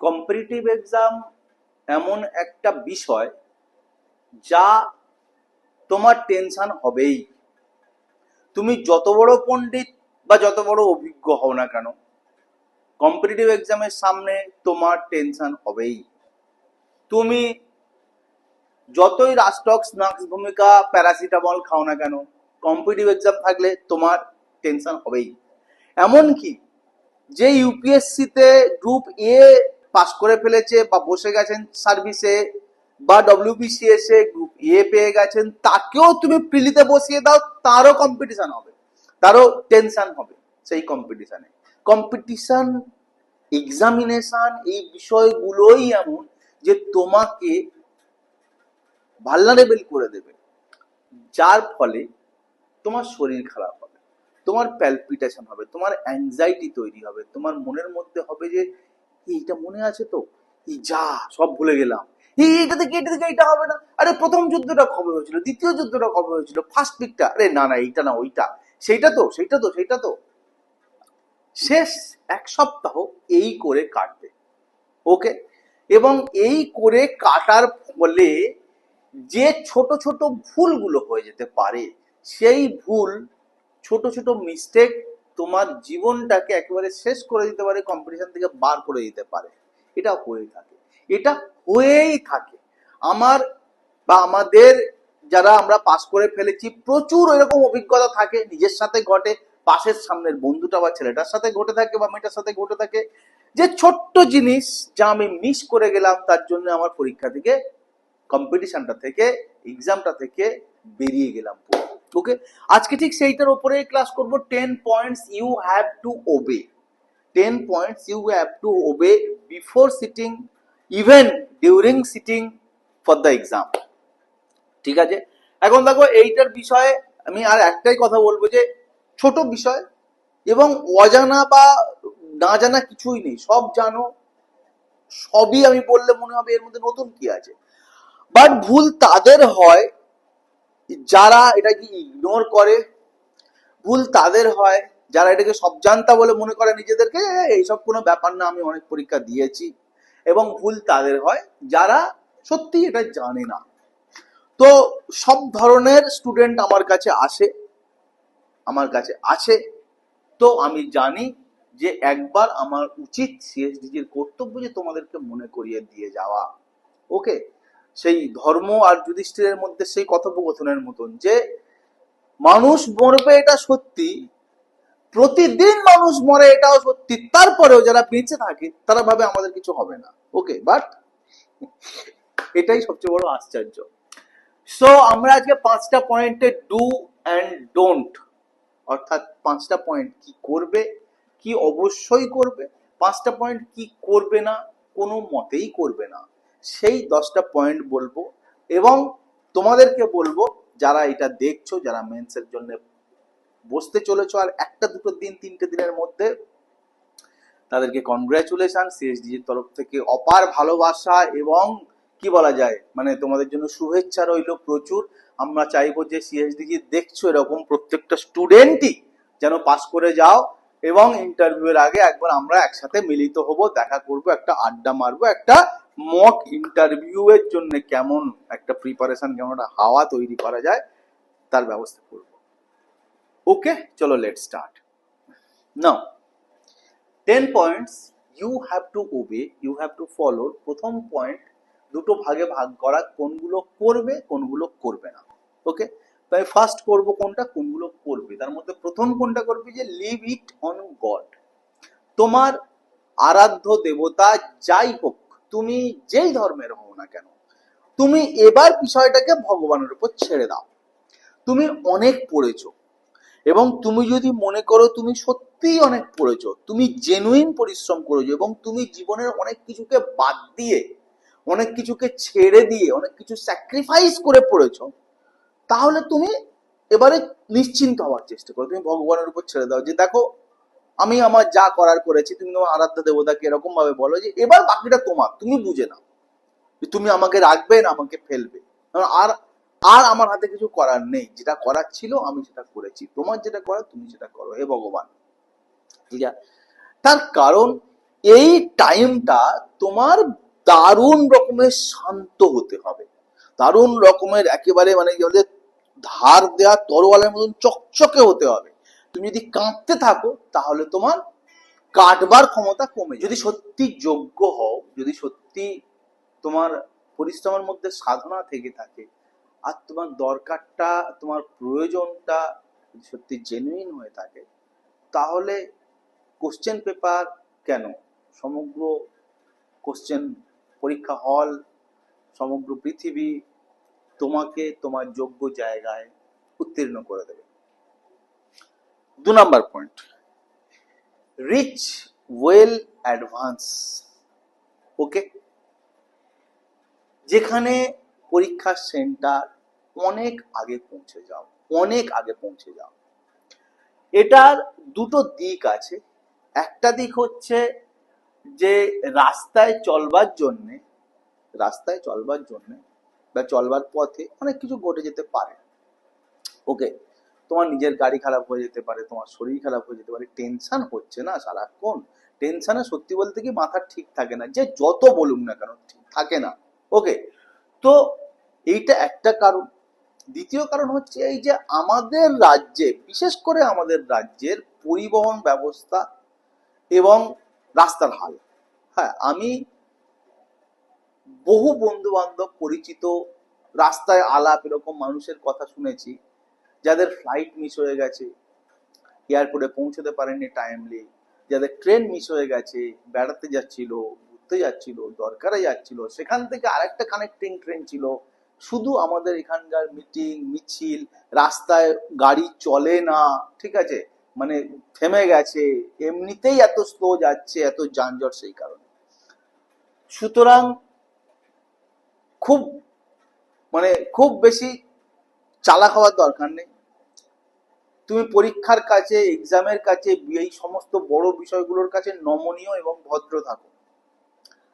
Competitive exam এমন একটা বিষয় যা তোমার টেনশন হবেই। তুমি যত বড় পণ্ডিত বা যত বড় অভিজ্ঞ হও না কেন কম্পিটিটিভ এক্সামের সামনে তোমার টেনশন হবেই। তুমি যতই রাস্টক স্নাক্স ভূমিকা প্যারাসিটামল খাও না কেন কম্পিটিটিভ এক্সাম থাকলে তোমার টেনশন হবেই। এমনকি যে ইউপিএসসিতে গ্রুপ এ পাস করে ফেলেছে বা বসে গেছেন সার্ভিসে বা ডব্লিউবিসিএস এ গ্রুপ এ পেয়ে গেছেন, তাকেও তুমি প্রিলিতে বসিয়ে দাও, তারও কম্পিটিশন হবে, তারও টেনশন হবে সেই কম্পিটিশনে কম্পিটিশন এক্সামিনেশন এই বিষয়গুলোই এমন যে তোমাকে ভালনারেবল করে দেবে। যার ফলে তোমার শরীর খারাপ হবে, তোমার প্যালপিটেশন হবে, তোমার অ্যাংজাইটি তৈরি হবে, তোমার মনের মধ্যে হবে যে এইটা মনে আছে তো? এই যা, সব ভুলে গেলাম। এই এটা থেকে এটা থেকে এটা হবে না? আরে, প্রথম যুদ্ধটা কবে হয়েছিল? দ্বিতীয় যুদ্ধটা কবে হয়েছিল? ফার্স্ট পিকটা আরে, না না, এইটা না, ওইটা। সেইটা তো সেইটা তো সেইটা তো। শেষ এক সপ্তাহ এই করে কাটবে। ওকে এবং এই করে কাটার ফলে যে ছোট ছোট ভুলগুলো হয়ে যেতে পারে, সেই ভুল, ছোট ছোট মিস্টেক তোমার জীবনটাকে একেবারে শেষ করে দিতে পারে কম্পিটিশন থেকে বার করে দিতে পারে। এটা হয়ে থাকে। এটা হয়েই থাকে। আমার বা আমাদের যারা আমরা পাস করে ফেলেছি, প্রচুর এরকম অভিজ্ঞতা থাকে, নিজের সাথে ঘটে, পাশের সামনের বন্ধুটা বা ছেলেটার সাথে ঘটে থাকে বা মেয়েটার সাথে ঘটে থাকে। যে ছোট্ট জিনিস যা আমি মিস করে গেলাম, তার জন্য আমার পরীক্ষা থেকে কম্পিটিশনটা থেকে এক্সামটা থেকে বেরিয়ে গেলাম ওকে? আজকে ঠিক সেইটার উপরে ক্লাস করব ten points you have to obey ten points you have to obey before sitting even during sitting for the exam ঠিক আছে? এখন দেখো এইটার বিষয়ে আমি আর একটাই কথা বলব যে, ছোট বিষয় এবং অজানা বা না জানা কিছুই নেই, সব জানো, সবই আমি বললে মনে হবে এর মধ্যে নতুন কি আছে। বাট ভুল তাদের হয় যারা এটাকে ইগনোর করে, ভুল তাদের হয়, যারা এটাকে সব জানতা বলে মনে করে নিজেদেরকে এইসব কোনো ব্যাপার না, আমি অনেক পরীক্ষা দিয়েছি। এবং ভুল তাদের হয়, যারা সত্যি এটা জানে না। তো সব ধরনের স্টুডেন্ট আমার কাছে আসে, আমার কাছে আছে। তো আমি জানি যে একবার আমার উচিত সিএসডিজির কর্তব্য যে তোমাদেরকে মনে করিয়ে দিয়ে যাওয়া। ওকে সেই ধর্ম আর যুধিষ্ঠিরের মধ্যে সেই কথোপকথনের মতন যে মানুষ মরবে এটা সত্যি, প্রতিদিন মানুষ মরে এটাও সত্যি, তারপরেও যারা বেঁচে থাকে তারা ভাবে আমাদের কিছু হবে না। ওকে বাট এটাই সবচেয়ে বড় আশ্চর্য। সো আমরা আজকে পাঁচটা পয়েন্টে ডু অ্যান্ড ডোন্ট অর্থাৎ পাঁচটা পয়েন্ট কি করবে, কি অবশ্যই করবে, পাঁচটা পয়েন্ট কি করবে না, কোনো মতেই করবে না। সেই দশটা পয়েন্ট বলব এবং তোমাদেরকে বলব, যারা এটা দেখছ, যারা মেন্সের জন্য বসতে চলেছো আর একটা দুটো দিন, তিনটে দিনের মধ্যে, তাদেরকে কনগ্রাচুলেশন সিএসডিজির তরফ থেকে অপার ভালোবাসা এবং কি বলা যায় মানে তোমাদের জন্য শুভেচ্ছা রইল প্রচুর। আমরা চাইব যে সিএসডিজি দেখছ এরকম প্রত্যেকটা স্টুডেন্টই যেন পাস করে যাও এবং ইন্টারভিউ এর আগে একবার আমরা একসাথে মিলিত হব, দেখা করব, একটা আড্ডা মারবো, একটা মক ইন্টারভিউ এর জন্য কেমন একটা প্রিপারেশন কেমন একটা হাওয়া তৈরি করা যায়, তার ব্যবস্থা করব। ওকে চলো let start now ten points you have to obey you have to follow প্রথম পয়েন্ট দুটো ভাগে ভাগ করা, কোনগুলো করবে কোনগুলো করবে না। ওকে তাই ফার্স্ট করব কোনটা, কোনগুলো করবে। তার মধ্যে প্রথম কোনটা করবে যে লিভ ইট অন গড তোমার আরাধ্য দেবতা যাই হোক তুমি যেই ধর্মের হও না কেন, তুমি এবার বিষয়টাকে ভগবানের উপর ছেড়ে দাও। তুমি অনেক পড়েছো এবং তুমি যদি মনে করো তুমি সত্যিই অনেক পড়েছো, তুমি জেনুইন পরিশ্রম করেছ এবং তুমি জীবনের অনেক কিছুকে বাদ দিয়ে, অনেক কিছুকে ছেড়ে দিয়ে, অনেক কিছু স্যাক্রিফাইস করে পড়েছো, তাহলে তুমি এবারে নিশ্চিন্ত হওয়ার চেষ্টা করো। তুমি ভগবানের উপর ছেড়ে দাও যে দেখো আমি আমার যা করার করেছি, তুমি তোমার আরাধ্য দেবতাকে এরকম ভাবে বলো যে, এবার বাকিটা তোমার, তুমি বুঝে যে তুমি আমাকে রাখবে না, আমাকে ফেলবে। আর আর আমার হাতে কিছু করার নেই। যেটা করার ছিল, আমি সেটা করেছি। তোমার যেটা করার, তুমি সেটা করো হে ভগবান। ঠিক আছে? তার কারণ এই টাইমটা তোমার দারুণ রকমের শান্ত হতে হবে। দারুণ রকমের একেবারে মানে ধার দেওয়া তরোয়ালের মতন চকচকে হতে হবে। তুমি যদি কাঁদতে থাকো, তাহলে তোমার কাটবার ক্ষমতা কমে যদি সত্যি যোগ্য হও, যদি সত্যি তোমার পরিশ্রমের মধ্যে সাধনা থেকে থাকে, আর তোমার দরকারটা, তোমার প্রয়োজনটা সত্যি জেনুইন হয়ে থাকে, তাহলে কোশ্চেন পেপার কেন? সমগ্র কোশ্চেন পরীক্ষা হল সমগ্র পৃথিবী তোমাকে তোমার যোগ্য জায়গায় উত্তীর্ণ করে দেবে। দু number point reach well advance okay যেখানে পরীক্ষার সেন্টার অনেক আগে পৌঁছে যাও, অনেক আগে পৌঁছে যাও। এটার দুটো দিক আছে। একটা দিক হচ্ছে যে রাস্তায় চলবার জন্যে, রাস্তায় চলবার জন্যে বা চলবার পথে অনেক কিছু ঘটে যেতে পারে। ওকে তোমার নিজের গাড়ি খারাপ হয়ে যেতে পারে, তোমার শরীর খারাপ হয়ে যেতে পারে টেনশন হচ্ছে না সারাক্ষণ। টেনশনে সত্যি বলতে কি মাথা ঠিক থাকে না, যে যত বলুন না কেন ঠিক থাকে না। ওকে তো এইটা একটা কারণ। দ্বিতীয় কারণ হচ্ছে এই যে আমাদের রাজ্যে, বিশেষ করে আমাদের রাজ্যের পরিবহন ব্যবস্থা এবং রাস্তার হাল। হ্যাঁ আমি বহু বন্ধু বান্ধব পরিচিত, রাস্তায় আলাপ এরকম মানুষের কথা শুনেছি। যাদের ফ্লাইট মিস হয়ে গেছে এয়ারপোর্টে পৌঁছতে পারেনি টাইমলি যাদের ট্রেন মিস হয়ে গেছে, বেড়াতে যাচ্ছিল, ঘুরতে যাচ্ছিল, দরকারে যাচ্ছিল, সেখান থেকে আরেকটা কানেক্টিং ট্রেন ছিল। শুধু আমাদের এখানকার মিটিং মিছিল, রাস্তায় গাড়ি চলে না, ঠিক আছে? মানে থেমে গেছে, এমনিতেই এত স্লো যাচ্ছে, এত যানজট সেই কারণে। সুতরাং খুব মানে খুব বেশি চালাক হওয়ার দরকার নেই। তুমি পরীক্ষার কাছে এক্সামের কাছে এই সমস্ত বড় বিষয়গুলোর কাছে নমনীয় এবং ভদ্র থাকো।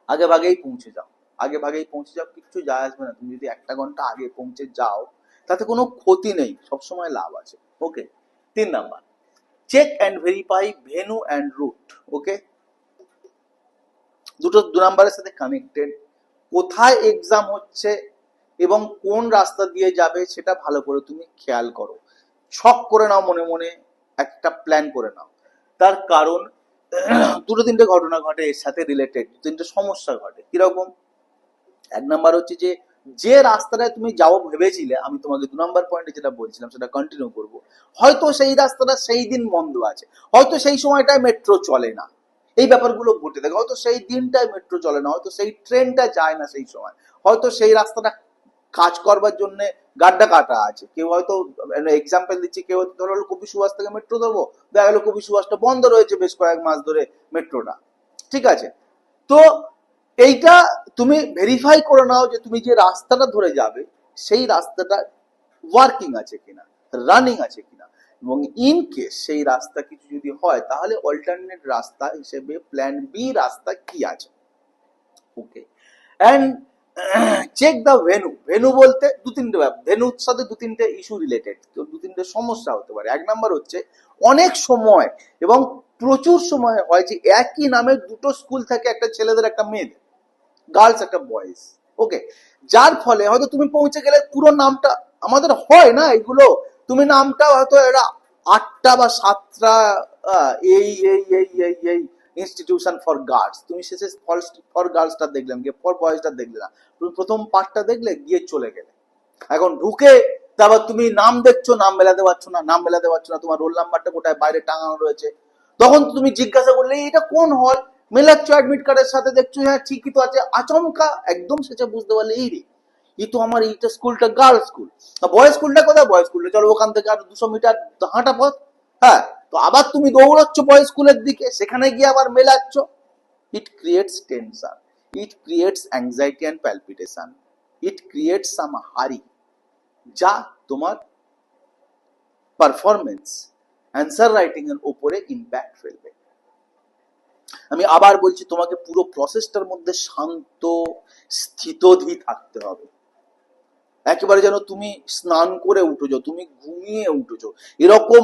আগে ভাগেই পৌঁছে যাও। আগে ভাগেই পৌঁছে যাও, কিচ্ছু যায় আসবে না। তুমি যদি একটা ঘণ্টা আগে পৌঁছে যাও, তাতে কোনো ক্ষতি নেই, সবসময় লাভ আছে। ওকে তিন number. Check and verify venue and route okay দুটো, দু নাম্বারের সাথে কানেক্টেড কোথায় এক্সাম হচ্ছে এবং কোন রাস্তা দিয়ে যাবে সেটা ভালো করে তুমি খেয়াল করো। ছক করে নাও মনে মনে, একটা প্ল্যান করে নাও। তার কারণ, দুটো তিনটে ঘটনা ঘটে, এর সাথে রিলেটেড তিনটে সমস্যা ঘটে। কীরকম? এক নাম্বার হচ্ছে যে যে রাস্তাটায় তুমি যাও ভেবেছিলে, আমি তোমাকে দু নম্বর পয়েন্টে যেটা বলছিলাম, সেটা কন্টিনিউ করব। হয়তো সেই রাস্তাটা সেই দিন বন্ধ আছে। হয়তো সেই সময়টায় মেট্রো চলে না। এই ব্যাপারগুলো ঘটে থাকে। হয়তো সেই দিনটায় মেট্রো চলে না। হয়তো সেই ট্রেনটা যায় না সেই সময়। হয়তো সেই রাস্তাটা কাজ করবার জন্য গাড্ডা কাটা আছে। কেউ হয়তো এক্সাম্পল দিচ্ছি, কেউ হয়তো ধরো কবি সুভাষ থেকে মেট্রো ধরবো, দেখা গেলো কবি সুভাষটা বন্ধ রয়েছে বেশ কয়েক মাস ধরে মেট্রোটা ঠিক আছে? তো এইটা তুমি ভেরিফাই করে নাও যে তুমি যে রাস্তাটা ধরে যাবে, সেই রাস্তাটা ওয়ার্কিং আছে কিনা রানিং আছে কিনা। এবং ইন কেস সেই রাস্তা কিছু যদি হয়, তাহলে অল্টারনেট রাস্তা হিসেবে প্ল্যান বি রাস্তা কি আছে? Okay and check the venue venue বলতে দু তিনটে ভেনুর সাথে দু তিনটে ইস্যু রিলেটেড তো দু তিনটে সমস্যা হতে পারে। এক নাম্বার হচ্ছে, অনেক সময় এবং প্রচুর সময় হয় যে একই নামে দুটো স্কুল থাকে একটা ছেলেদের, একটা মেয়েদের। গার্লস একটা বয়েজ ওকে যার ফলে হয়তো তুমি পৌঁছে গেলে পুরো নামটা আমাদের হয় না এগুলো। তুমি নামটা হয়তো এরা আটটা বা সাতটা এই এই এই এই এই ইনস্টিটিউশন ফর গার্লস তুমি শেষে ফর গার্লসটা দেখলাম, গিয়ে ফর বয়েজটা দেখলে। না তুমি প্রথম পার্টটা দেখলে, গিয়ে চলে গেলে। এখন ঢুকে, তারপর তুমি নাম দেখছ, নাম মেলাতে পারছ না, নাম মেলাতে পারছ না, তোমার রোল নাম্বারটা কোথায়, বাইরে টাঙানো রয়েছে। তখন তুমি জিজ্ঞাসা করলে এটা কোন হল মেলাচ্ছ অ্যাডমিট কার্ডের সাথে দেখছ হ্যাঁ ঠিকই তো আছে। আচমকা একদম সেটা বুঝতে পারলে, এই রে, এই তো আমার এইটা স্কুলটা গার্লস স্কুল বয়েজ স্কুলটা কোথায়? বয়েজ স্কুলটা চলো ওখান থেকে আর দুশো মিটার হাঁটা পথ। হ্যাঁ তো আবার তুমি দৌড়াচ্ছ বয়েজ স্কুলের দিকে, সেখানে গিয়ে আবার মেলাচ্ছ। It creates tension it creates anxiety and palpitation it creates some hurry যা তোমার পারফরমেন্স অ্যান্সার রাইটিং এর উপরে ইম্প্যাক্ট ফেলবে। আমি আবার বলছি, তোমাকে পুরো প্রসেসটার মধ্যে শান্ত স্থিতধি থাকতে হবে। একেবারে যেন তুমি স্নান করে উঠেছো, তুমি ঘুমিয়ে উঠেছো। এরকম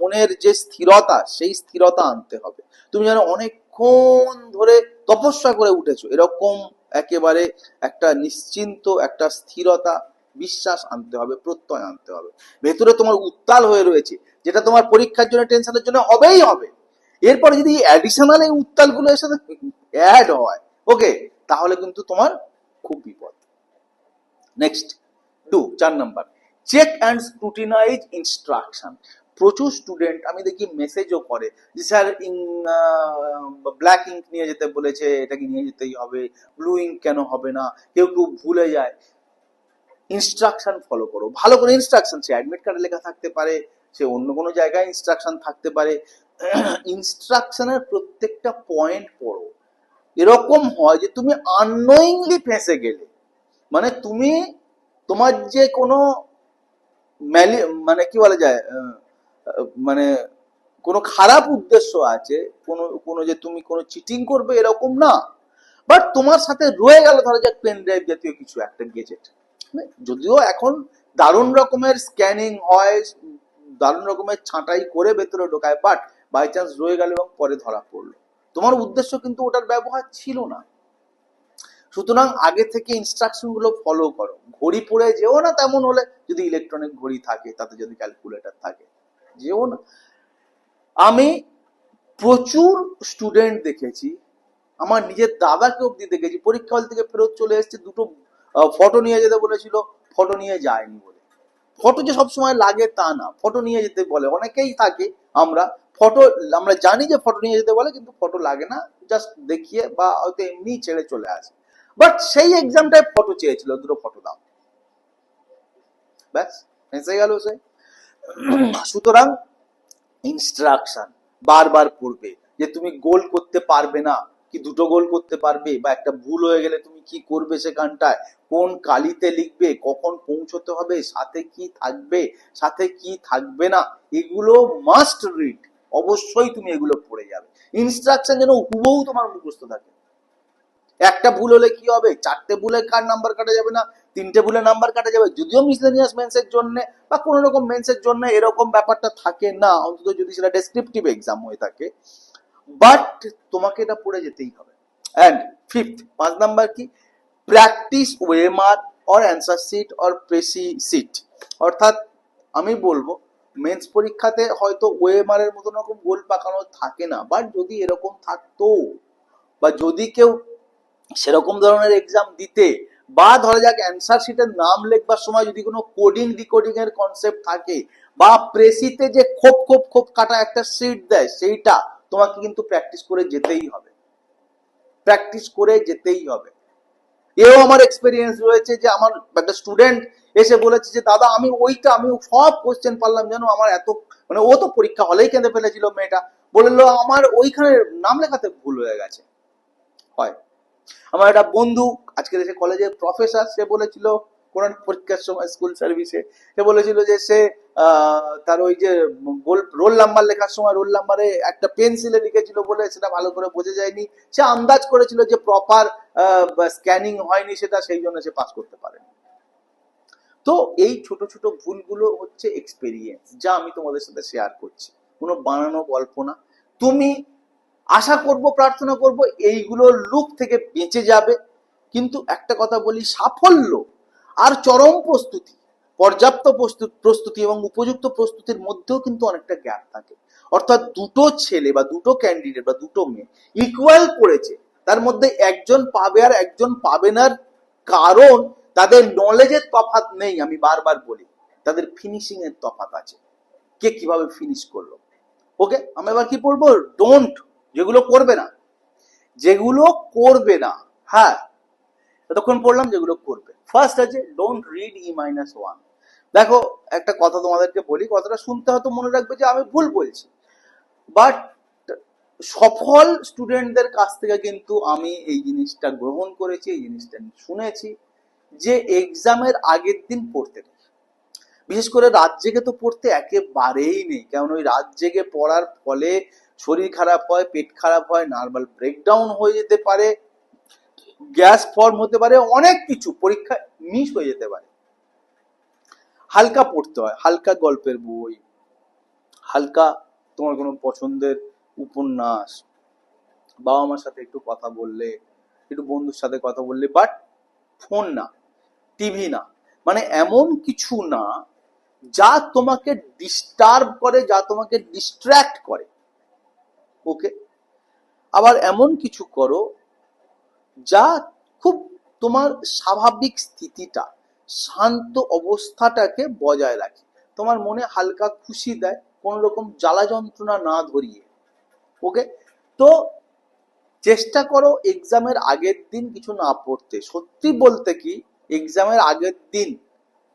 মনের যে স্থিরতা, সেই স্থিরতা আনতে হবে। তুমি যেন অনেকক্ষণ ধরে তপস্যা করে উঠেছো। এরকম একেবারে একটা নিশ্চিন্ত, একটা স্থিরতা, বিশ্বাস আনতে হবে, প্রত্যয় আনতে হবে। ভেতরে তোমার উত্তাল হয়ে রয়েছে, যেটা তোমার পরীক্ষার জন্য টেনশনের জন্য হবেই হবে। এরপরে যদি অ্যাডিশনাল এই উত্তালগুলো এর সাথে অ্যাড হয় ওকে তাহলে কিন্তু তোমার খুব বিপদ। নেক্সট টু চার number. Check and scrutinise instruction প্রচুর স্টুডেন্ট আমি দেখি মেসেজও করে যে, স্যার ব্ল্যাক ইঙ্ক নিয়ে যেতে বলেছে এটাকে নিয়ে যেতেই হবে? ব্লু ইঙ্ক কেন হবে না? কেউ কেউ ভুলে যায়। ইনস্ট্রাকশন ফলো করো। ভালো করে ইনস্ট্রাকশন সে অ্যাডমিট কার্ডে লেখা থাকতে পারে, সে অন্য কোনো জায়গায় ইনস্ট্রাকশন থাকতে পারে। ইনস্ট্রাকশনের প্রত্যেকটা পয়েন্ট পড়ো। এরকম হয় যে, তুমি আননোয়িংলি ফেঁসে গেলে। মানে তুমি তোমার যে কোনো ম্যালি মানে কি বলা যায় মানে কোনো খারাপ উদ্দেশ্য আছে, কোনো কোনো যে তুমি কোনো চিটিং করবে এরকম না বাট তোমার সাথে রয়ে গেল ধরো যাক পেন ড্রাইভ জাতীয় কিছু একটা গেজেট যদিও এখন দারুণ রকমের স্ক্যানিং হয়, দারুণ রকমের ছাঁটাই করে ভেতরে ঢোকায় বাট বাই চান্স রয়ে গেল এবং পরে ধরা পড়ল। তোমার উদ্দেশ্য কিন্তু ওটার ব্যবহার ছিল না। সুতরাং আগে থেকে ইনস্ট্রাকশনগুলো ফলো করো। ঘড়ি পরে যেও না তেমন হলে যদি ইলেকট্রনিক ঘড়ি থাকে, তাতে যদি ক্যালকুলেটর থাকে, যেও না। আমি প্রচুর স্টুডেন্ট দেখেছি, আমার নিজের দাদাকে অব্দি দেখেছি, পরীক্ষা হল থেকে ফেরত চলে এসেছে, দুটো ফটো নিয়ে যেতে বলেছিল ফটো নিয়ে যায়নি বলে। ফটো যে সবসময় লাগে তা না ফটো নিয়ে যেতে বলে। অনেকেই থাকে, আমরা ফটো আমরা জানি যে ফটো নিয়ে যেতে বলে, কিন্তু ফটো লাগে না জাস্ট দেখিয়ে বা হয়তো এমনি ছেড়ে চলে আসে। বাট সেই এক্সামটায় ফটো চেয়েছিল, দুটো ফটো দাও। ব্যাস এসে গেল সে। সুতরাং ইনস্ট্রাকশন বারবার পড়বে, যে তুমি গোল করতে পারবে না, কি দুটো গোল করতে পারবে, বা একটা ভুল হয়ে গেলে তুমি কি করবে সেখানটায়, কোন কালিতে লিখবে, কখন পৌঁছতে হবে, সাথে কি থাকবে, সাথে কি থাকবে না, এগুলো মাস্ট রিড অবশ্যই তুমি এগুলো পড়ে যাবে। ইনস্ট্রাকশন যেন হুবহু তোমার মুখস্থ থাকে। একটা ভুল হলে কি হবে? চারটে ভুলে কার নাম্বার কাটা যাবে না? তিনটে ভুলে নাম্বার কাটা যাবে? যদিও মিসলেনিয়াস মেন্সের জন্য বা কোনো রকম মেন্সের জন্য এরকম ব্যাপারটা থাকে না, অন্তত যদি সেটা ডেসক্রিপটিভ এক্সাম হয়ে থাকে। বাট তোমাকে এটা পড়ে যেতেই হবে। অ্যান্ড ফিফথ পাঁচ নাম্বার কি? Practice OMR or answer sheet or precis sheet অর্থাৎ আমি বলব মেন্স পরীক্ষাতে হয়তো ওয়েমারের মতন রকম গোল পাকানো থাকে না। বাট যদি এরকম থাকতো বা যদি কেউ সেরকম ধরনের এক্সাম দিতে বা ধরা যাক অ্যান্সার শিটের নাম লেখবার সময় যদি কোনো কোডিং ডিকোডিং এর কনসেপ্ট থাকে বা প্রেসিতে যে খোপ খোপ খোপ কাটা একটা সিট দেয় সেইটা তোমাকে কিন্তু প্র্যাকটিস করে যেতেই হবে। প্র্যাকটিস করে যেতেই হবে। এও আমার এক্সপিরিয়েন্স রয়েছে যে আমার একটা স্টুডেন্ট এসে বলেছে যে, দাদা, আমি ওইটা, আমি সব কোশ্চেন পারলাম জানো, আমার এত মানে ও তো পরীক্ষা হলেই কেঁদে ফেলেছিল মেয়েটা। বলল, আমার ওইখানে নাম লেখাতে ভুল হয়ে গেছে। হয়। আমার একটা বন্ধু আজকে দেশে কলেজের প্রফেসর সে বলেছিল কোন পরীক্ষার সময় স্কুল সার্ভিসে সে বলেছিল যে সে তার ওই যে রোল নাম্বার লেখার সময় রোল নাম্বারে একটা পেন্সিলে লিখেছিল বলে সেটা ভালো করে বোঝা যায়নি। সে আন্দাজ করেছিল যে প্রপার স্ক্যানিং হয়নি সেটা, সেই জন্য সে পাস করতে পারেনি। তো এই ছোট ছোট ভুলগুলো হচ্ছে এক্সপেরিয়েন্স যা আমি তোমাদের সাথে শেয়ার করছি। কোনো বানানো গল্প না। তুমি আশা করব, প্রার্থনা করব, এইগুলো লুক থেকে বেঁচে যাবে। কিন্তু একটা কথা বলি, সাফল্য আর চরম প্রস্তুতি, পর্যাপ্ত প্রস্তুত এবং উপযুক্ত প্রস্তুতির মধ্যেও কিন্তু অনেকটা গ্যাপ থাকে। অর্থাৎ দুটো ছেলে বা দুটো ক্যান্ডিডেট বা দুটো মেয়ে ইকুয়াল করেছে, তার মধ্যে একজন পাবে আর একজন পাবে না, কারণ তাদের নলেজের তফাৎ নেই, আমি বারবার বলি। তাদের ফিনিশিং এর তফাৎ আছে। কে কীভাবে ফিনিশ করল? ওকে আমি এবার কি বলব? ডোন্ট যেগুলো করবে না। যেগুলো করবে না। হ্যাঁ এতক্ষণ পড়লাম যেগুলো করবে। ফার্স্ট আছে don't read E minus one দেখো, একটা কথা তোমাদেরকে বলি, কথাটা শুনতে হয়তো মনে রাখবে যে আমি ভুল বলছি। বাট সফল স্টুডেন্টদের কাছ থেকে কিন্তু আমি এই জিনিসটা গ্রহণ করেছি, এই জিনিসটা শুনেছি যে এক্সামের আগের দিন পড়তে নেই। বিশেষ করে রাত জেগে তো পড়তে একেবারেই নেই। কারণ ওই রাত জেগে পড়ার ফলে শরীর খারাপ হয়, পেট খারাপ হয় নার্ভাল ব্রেকডাউন হয়ে যেতে পারে গ্যাস ফর্ম হতে পারে, অনেক কিছু, পরীক্ষা মিস হয়ে যেতে পারে। হালকা পড়তে হয়, হালকা গল্পের বই, হালকা তোমার কোনো পছন্দের উপন্যাস, বাবা মার সাথে একটু কথা বললে, একটু বন্ধুর সাথে কথা বললে বাট ফোন না টিভি না মানে এমন কিছু না, যা তোমাকে ডিস্টার্ব করে, যা তোমাকে ডিস্ট্র্যাক্ট করে। ওকে। আবার এমন কিছু করো যা খুব তোমার স্বাভাবিক স্থিতিটা, শান্ত অবস্থাটাকে বজায় রাখে। তোমার মনে হালকা খুশি দেয়, কোন রকম জ্বালা যন্ত্রণা না ধরিয়ে। ওকে? তো চেষ্টা করো এক্সামের আগের দিন কিছু না পড়তে। সত্যি বলতে কি, এক্সামের আগের দিন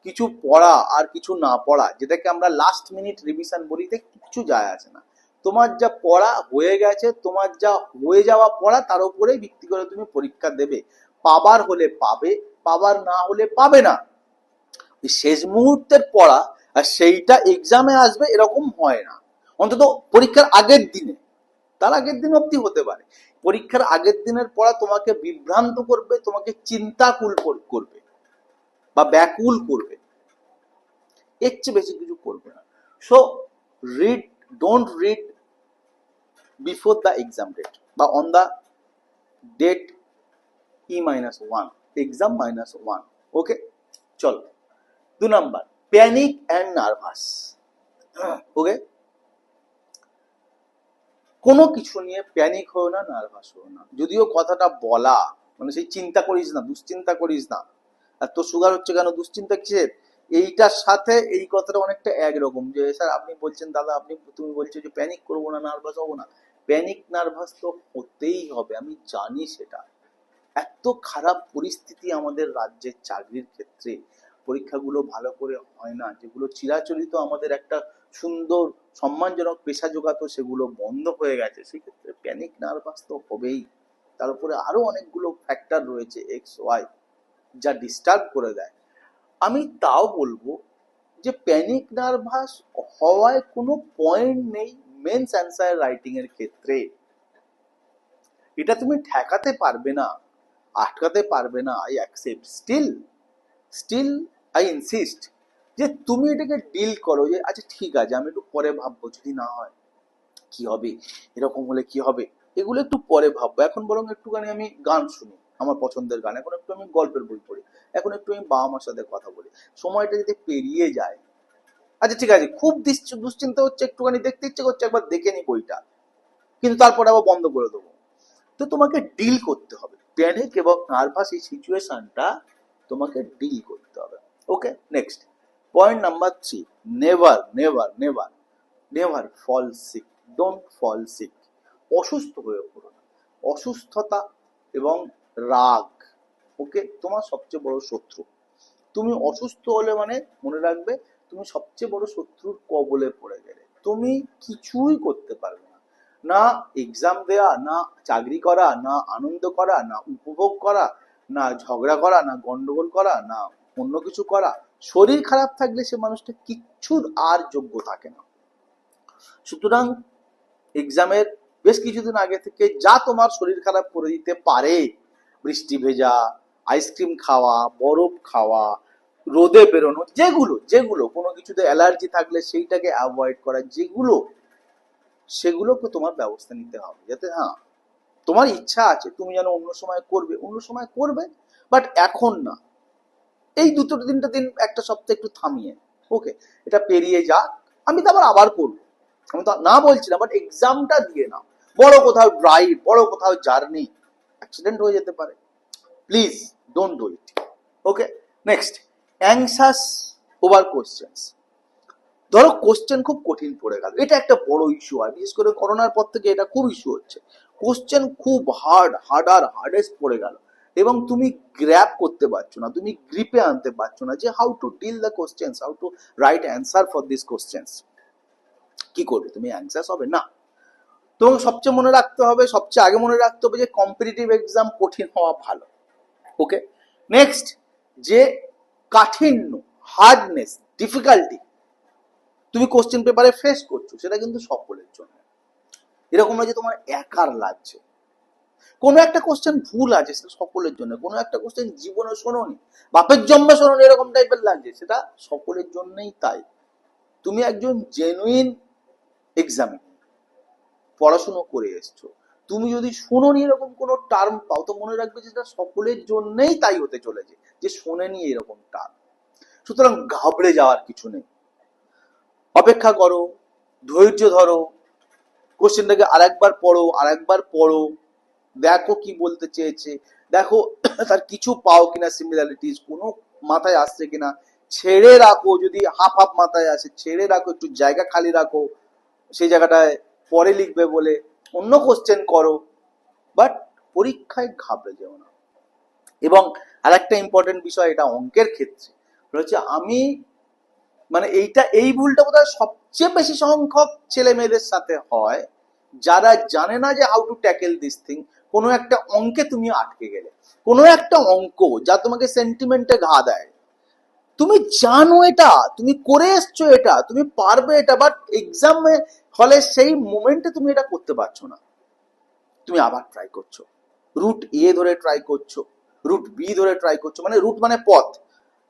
কিছু পড়া আর কিছু না পড়া, যেটাকে আমরা লাস্ট মিনিট রিভিশন বলিতে কিছু যায় আসে না। তোমার যা পড়া হয়ে গেছে, তোমার যা হয়ে যাওয়া পড়া, তার উপরে ভিত্তি করে তুমি পরীক্ষা দেবে। পাবার হলে পাবে, পাবার না হলে পাবে না। শেষ মুহূর্তের পড়া আর সেইটা এক্সামে আসবে এরকম হয় না। অন্তত পরীক্ষার আগের দিনে। তার আগের দিন অবধি হতে পারে। পরীক্ষার আগের দিনের পড়া তোমাকে বিভ্রান্ত করবে, তোমাকে চিন্তাকুল কর- করবে বা ব্যাকুল করবে। এর চেয়ে বেশি কিছু করবে না। So read don't read before the exam date বা on the date E minus one exam minus one okay চলো দু number panic and nervous okay কোনো কিছু নিয়ে প্যানিক হও না নার্ভাস হও না। যদিও কথাটা বলা মানে সেই চিন্তা করিস না, দুশ্চিন্তা করিস না। আর তোর সুগার হচ্ছে কেন? দুশ্চিন্তা কিসের? এইটার সাথে এই কথাটা অনেকটা একরকম যে, স্যার, আপনি বলছেন দাদা, আপনি, তুমি বলছো যে প্যানিক করব না নার্ভাস হব না। প্যানিক নার্ভাস তো হতেই হবে, আমি জানি সেটা। এত খারাপ পরিস্থিতি আমাদের রাজ্যের চাকরির ক্ষেত্রে, পরীক্ষাগুলো ভালো করে হয় না, যেগুলো চিরাচরিত আমাদের একটা সুন্দর, সম্মানজনক পেশা যোগাতো সেগুলো বন্ধ হয়ে গেছে, সেক্ষেত্রে প্যানিক নার্ভাস তো হবেই। তার উপরে আরও অনেকগুলো ফ্যাক্টর রয়েছে এক্স ওয়াই যা ডিস্টার্ব করে দেয়। আমি তাও বলব যে প্যানিক নার্ভাস হওয়ায় কোনো পয়েন্ট নেই মেন্স অ্যান্সার রাইটিং এর ক্ষেত্রে, এটা তুমি ঠেকাতে পারবে না, আটকাতে পারবে না I accept still still I insist যে তুমি এটাকে ডিল করো যে আচ্ছা ঠিক আছে, আমি একটু পরে ভাববো, যদি না হয়, কি হবে? এরকম হলে কি হবে? এগুলো একটু পরে ভাববো। এখন বরং একটুখানি আমি গান শুনি, আমার পছন্দের গান। এখন একটু আমি গল্পের বই পড়ি। এখন একটু আমি বাবা মার সাথে কথা বলি। সময়টা যদি পেরিয়ে যায় আচ্ছা ঠিক আছে। খুব দুশ্চিন্তা হচ্ছে, একটুখানি দেখতে ইচ্ছে করছে, একবার দেখে নি বইটা। কিন্তু তারপরে আবার বন্ধ করে দেবো। তো তোমাকে ডিল করতে হবে। প্যানিক এবং নার্ভাস এই সিচুয়েশনটা তোমাকে ডিল করতে হবে। Okay next point number three never never never never fall sick don't fall sick অসুস্থ হয়ে পড়ো না। অসুস্থতা এবং রাগ। ওকে তোমার সবচেয়ে বড় শত্রু। তুমি অসুস্থ হলে মানে মনে রাখবে তুমি সবচেয়ে বড় শত্রুর কবলে পড়ে গেলে। তুমি কিছুই করতে পারবে না। না এক্সাম দেওয়া না চাকরি করা, না আনন্দ করা, না উপভোগ করা, না ঝগড়া করা, না গন্ডগোল করা, না অন্য কিছু করা। শরীর খারাপ থাকলে সে মানুষটা কিচ্ছুর আর যোগ্য থাকে না। সুতরাং এক্সামের বেশ কিছুদিন আগে থেকে যা তোমার শরীর খারাপ করে দিতে পারে, বৃষ্টি ভেজা আইসক্রিম খাওয়া, বরফ খাওয়া রোদে বেরোনো, যেগুলো যেগুলো, কোনো কিছুতে অ্যালার্জি থাকলে সেইটাকে অ্যাভয়েড করা, যেগুলো, সেগুলোকে তোমার ব্যবস্থা নিতে হবে। যাতে হ্যাঁ তোমার ইচ্ছা আছে, তুমি যেন অন্য সময় করবে, অন্য সময় করবে বাট এখন না। এই দুটো তিনটা দিন একটা সপ্তাহ একটু থামিয়ে ওকে এটা পেরিয়ে যাক, আমি তো আবার আবার করব। আমি তো না বলছি না বাট এক্সামটা দিয়ে নাও। বড় কোথাও ড্রাইভ বড় কোথাও জার্নি অ্যাক্সিডেন্ট হয়ে যেতে পারে। Please don't do it okay next anxious over questions ধরো কোশ্চেন খুব কঠিন পড়ে গেল। এটা একটা বড় ইস্যু হয়। বিশেষ করে করোনার পর থেকে এটা খুব ইস্যু হচ্ছে। কোশ্চেন খুব হার্ড হার্ডার হার্ডেস্ট পড়ে গেল। এবং তুমি গ্র্যাপ করতে পারছ না, তুমি গ্রিপে আনতে পারছ না যে how to deal the questions how to write answer for this questions কি করবে? তুমি অ্যান্সার হবে? না। তোমাকে সবচেয়ে মনে রাখতে হবে, সবচেয়ে আগে মনে রাখতে হবে যে কম্পিটিটিভ এক্সাম কঠিন হওয়া ভালো। ওকে নেক্সট যে কাঠিন্য হার্ডনেস ডিফিকাল্টি তুমি কোশ্চেন পেপারে ফেস করছ, সেটা কিন্তু সকলের জন্য। এরকম না যে তোমার একার লাগছে। কোনো একটা কোশ্চেন ভুল আছে, সেটা সকলের জন্য। কোনো একটা কোশ্চেন জীবনে শোনোনি, বাপের জন্মে শোনোনি, এরকম টাইপের লাগছে। সেটা সকলের জন্যই তাই। তুমি একজন জেনুইন এক্সামিন পড়াশুনো করে এসছো। তুমি যদি শোনোনি এরকম কোনো টার্ম পাও তো মনে রাখবে যে এটা সকলের জন্যই তাই হতে চলেছে, যে শোনেনি এরকম টার্ম সুতরাং ঘাবড়ে যাওয়ার কিছু নেই। অপেক্ষা করো, ধৈর্য ধরো কোশ্চেনটাকে আরেকবার পড়ো আরেকবার পড়ো, দেখো কি বলতে চেয়েছে, দেখো তার কিছু পাও কিনা সিমিলারিটিস কোনো মাথায় আসছে কিনা, ছেড়ে রাখো, যদি হাফ হাফ মাথায় আসে, ছেড়ে রাখো, একটু জায়গা খালি রাখো, সেই জায়গাটায় পরে লিখবে বলে অন্য কোশ্চেন করো বাট পরীক্ষায় ঘাবড়ে যেও না। এবং আরেকটা ইম্পর্টেন্ট বিষয়, এটা অঙ্কের ক্ষেত্রে। হচ্ছে আমি মানে এইটা, এই ভুলটা বোধহয় সবচেয়ে বেশি সংখ্যক ছেলে মেয়েদের সাথে হয়, যারা জানে না যে how to tackle this thing কোনো একটা অঙ্কে তুমি আটকে গেলে। কোনো একটা অঙ্ক যা তোমাকে সেন্টিমেন্টে ঘা দেয়। তুমি জানো এটা, তুমি করে এসছো এটা, তুমি পারবে এটা বাট এক্সামে হলে সেই মোমেন্টে তুমি এটা করতে পারছ না। তুমি আবার ট্রাই করছ। রুট এ ধরে ট্রাই করছ রুট বি ধরে ট্রাই করছ মানে রুট মানে পথ।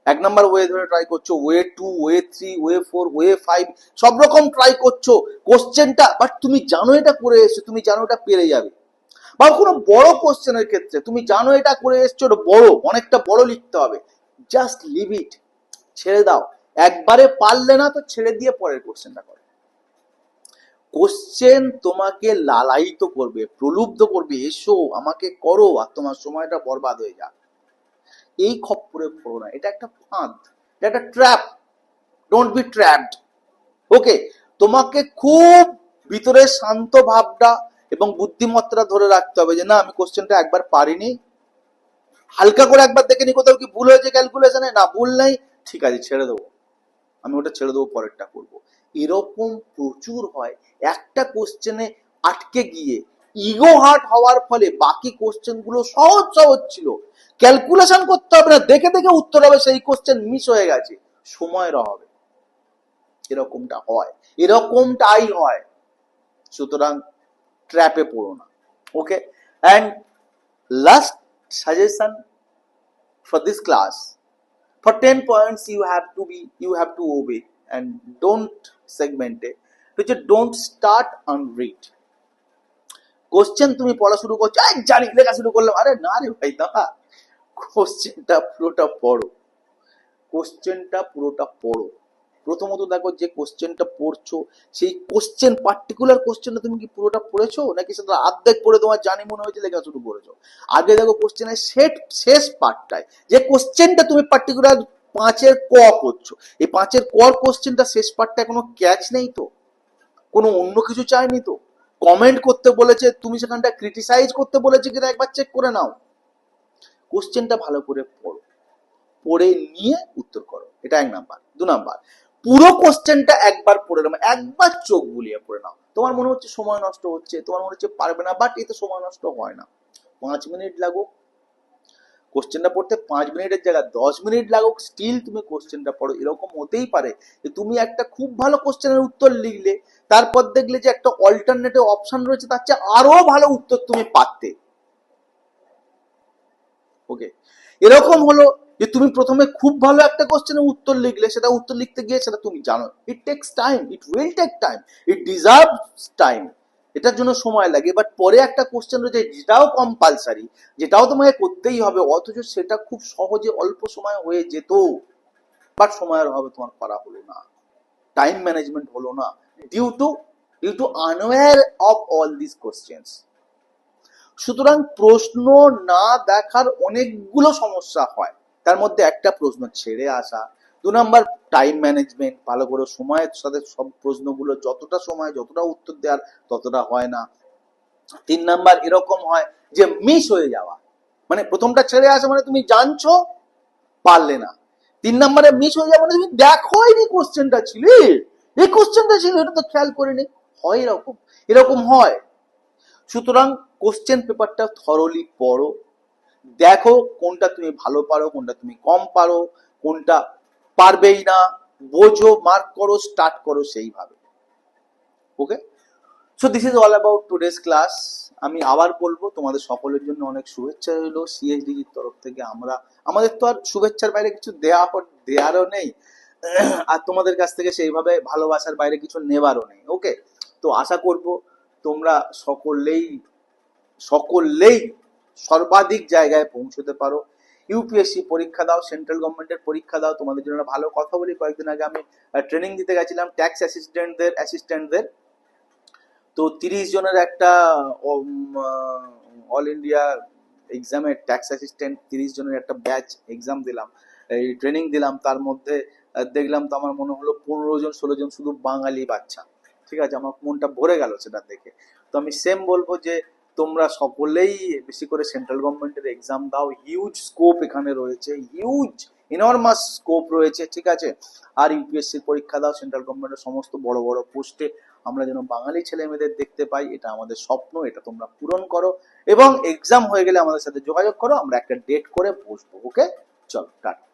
এক নাম্বার ওয়ে ধরে ট্রাই করছ way two way three way four way five সব রকম ট্রাই করছ। কোশ্চেনটা বাট তুমি জানো এটা করে এসছো, তুমি জানো এটা পেরে যাবে। বা কোনো বড় কোশ্চেনের ক্ষেত্রে তুমি জানো এটা করে এসছো, এটা বড়, অনেকটা বড় লিখতে হবে। জাস্ট লিভ ইট ছেড়ে দাও। একবারে পারলে না তো ছেড়ে দিয়ে পরের কোশ্চেনটা করো। কোশ্চেন তোমাকে লালায়িত করবে, প্রলুব্ধ করবে, এসো, আমাকে করো, আর তোমার সময়টা বরবাদ হয়ে যাক। এই খপ্পরে পড়ো না, এটা একটা ফাঁদ, এটা একটা trap don't be trapped okay তোমাকে খুব ভিতরে শান্ত ভাবটা এবং বুদ্ধিমত্তা ধরে রাখতে হবে যে, না, আমি কোশ্চেনটা একবার পারিনি। হালকা করে একবার দেখে নি কোথাও কি ভুল হয়েছে ক্যালকুলেশনে না, ভুল নেই। ঠিক আছে, ছেড়ে দেবো। আমি ওটা ছেড়ে দেবো, পরেরটা করব। এরকম প্রচুর হয়। একটা কোশ্চেনে আটকে গিয়ে ইগো হার্ট হওয়ার ফলে বাকি কোশ্চেনগুলো সহজ সহজ ছিল। ক্যালকুলেশন করতে হবে না, দেখে দেখে উত্তর হবে, সেই কোশ্চেন মিস হয়ে গেছে। সময়ের অভাবে। এরকমটা হয়। এরকমটাই হয়। সুতরাং ট্র্যাপে পড়ো না। Okay and last suggestion for this class, for 10 points you have to be, you have to obey and don't which is don't start and question তুমি পড়া শুরু করছ, এই জানি, লেখা শুরু করলাম। আরে না রে ভাই দাদা কোশ্চেনটা পুরোটা পড়ো। কোশ্চেনটা পুরোটা পড়ো। প্রথমত দেখো যে কোশ্চেনটা পড়ছো, সেই কোশ্চেন পার্টিকুলার কোশ্চেনটা তুমি কি পুরোটা পড়েছো? নাকি সেটা অর্ধেক পড়ে তোমার জানি মনে হয়েছে, লেখা শুরু করেছ? আগে দেখো কোশ্চেনের সেট শেষ পার্টটায় যে কোশ্চেনটা তুমি পার্টিকুলার পাঁচের ক করছ। এই পাঁচের কর কোশ্চেনটা শেষ পার্টটায় কোনো ক্যাচ নেই তো? কোনো অন্য কিছু চায়নি তো? কমেন্ট করতে বলেছে, তুমি সেখানটা ক্রিটিসাইজ করতে বলেছে কিনা একবার চেক করে নাও। কোশ্চেনটা ভালো করে পড়ো। পড়ে নিয়ে উত্তর করো। এটা এক নাম্বার দু নাম্বার পুরো কোশ্চেনটা একবার পড়ে নাও। একবার চোখ বুলিয়ে পড়ে নাও। তোমার মনে হচ্ছে সময় নষ্ট হচ্ছে, তোমার মনে হচ্ছে পারবে না বাট এতে সময় নষ্ট হয় না। পাঁচ মিনিট লাগুক। কোশ্চেনটা পড়তে পাঁচ মিনিটের জায়গায় দশ মিনিট লাগুক স্টিল তুমি কোশ্চেনটা পড়ো। এরকম হতেই পারে যে তুমি একটা খুব ভালো কোশ্চেনের উত্তর লিখলে, তারপর দেখলে যে একটা অল্টারনেটিভ অপশন রয়েছে, তার চেয়ে আরও ভালো উত্তর তুমি পারতে ওকে এরকম হলো যে তুমি প্রথমে খুব ভালো একটা কোশ্চেনের উত্তর লিখলে, সেটা উত্তর লিখতে গিয়ে সেটা তুমি জানো। It takes time it will take time it deserve time এটার জন্য সময় লাগে বাট পরে একটা কোশ্চেন রয়েছে, যেটাও কম্পালসারি যেটাও তোমাকে করতেই হবে, অথচ সেটা খুব সহজে অল্প সময় হয়ে যেত বাট সময়ের অভাবে তোমার করা হলো না টাইম ম্যানেজমেন্ট হলো না due to due to unaware of all this questions সুতরাং প্রশ্ন না দেখার অনেকগুলো সমস্যা হয়, তার মধ্যে একটা প্রশ্ন, ছেড়ে আসা দু নাম্বার টাইম ম্যানেজমেন্ট ভালো করে সময়ের সাথে সব প্রশ্নগুলো যতটা সময়, যতটা উত্তর দেওয়ার ততটা হয় না। তিন নাম্বার, এরকম হয় যে মিস হয়ে যাওয়া। মানে প্রথমটা ছেড়ে আসা মানে তুমি জানছো, পারলে না। তিন নাম্বারে মিস হয়ে যাওয়া মানে তুমি দেখোই নি কোশ্চেনটা ছিল। এই কোশ্চেনটা ছিল এটা তো খেয়াল করিনি। হয় এরকম এরকম হয়। সুতরাং কোশ্চেন পেপারটা থরলি পড়ো। দেখো কোনটা তুমি ভালো পারো, কোনটা তুমি কম পারো, কোনটা পারবেই না। বোঝো মার্ক করো স্টার্ট করো সেইভাবে। Okay so this is all about today's class আমি আবার বলব, তোমাদের সকলের জন্য অনেক শুভেচ্ছা রইল। সিএসডিজির তরফ থেকে আমরা, আমাদের তো আর শুভেচ্ছার বাইরে কিছু দেওয়া হ- দেওয়ারও নেই। আর তোমাদের কাছ থেকে সেইভাবে ভালোবাসার বাইরে কিছু নেবারও নেই। ওকে তো আশা করব, তোমরা সকলেই সকলেই সর্বাধিক জায়গায় পৌঁছতে পারো। ইউপিএসসি পরীক্ষা দাও সেন্ট্রাল গভর্নমেন্টের পরীক্ষা দাও, তোমাদের জন্য ভালো কথা বলি। কয়েকদিন আগে আমি ট্রেনিং দিতে গেছিলাম ট্যাক্স অ্যাসিস্ট্যান্টদের অ্যাসিস্ট্যান্টদের তো তিরিশ জনের একটা অল ইন্ডিয়া এক্সামের ট্যাক্স অ্যাসিস্ট্যান্ট তিরিশ জনের একটা ব্যাচ এক্সাম দিলাম। এই ট্রেনিং দিলাম, তার মধ্যে দেখলাম তো আমার মনে হলো পনেরো জন, ষোলো জন শুধু বাঙালি বাচ্চা। ঠিক আছে, আমার মনটা ভরে গেল সেটা দেখে। তো আমি সেম বলব যে তোমরা সকলেই বেশি করে সেন্ট্রাল গভর্নমেন্টের এক্সাম দাও। হিউজ স্কোপ এখানে রয়েছে। হিউজ ইনর্মাস স্কোপ রয়েছে, ঠিক আছে? আর ইউপিএসসির পরীক্ষা দাও সেন্ট্রাল গভর্নমেন্টের সমস্ত বড় বড় পোস্টে আমরা যেন বাঙালি ছেলে মেয়েদের দেখতে পাই, এটা আমাদের স্বপ্ন, এটা তোমরা পূরণ করো। এবং এক্সাম হয়ে গেলে আমাদের সাথে যোগাযোগ করো, আমরা একটা ডেট করে বসবো ওকে চলো, টাটা।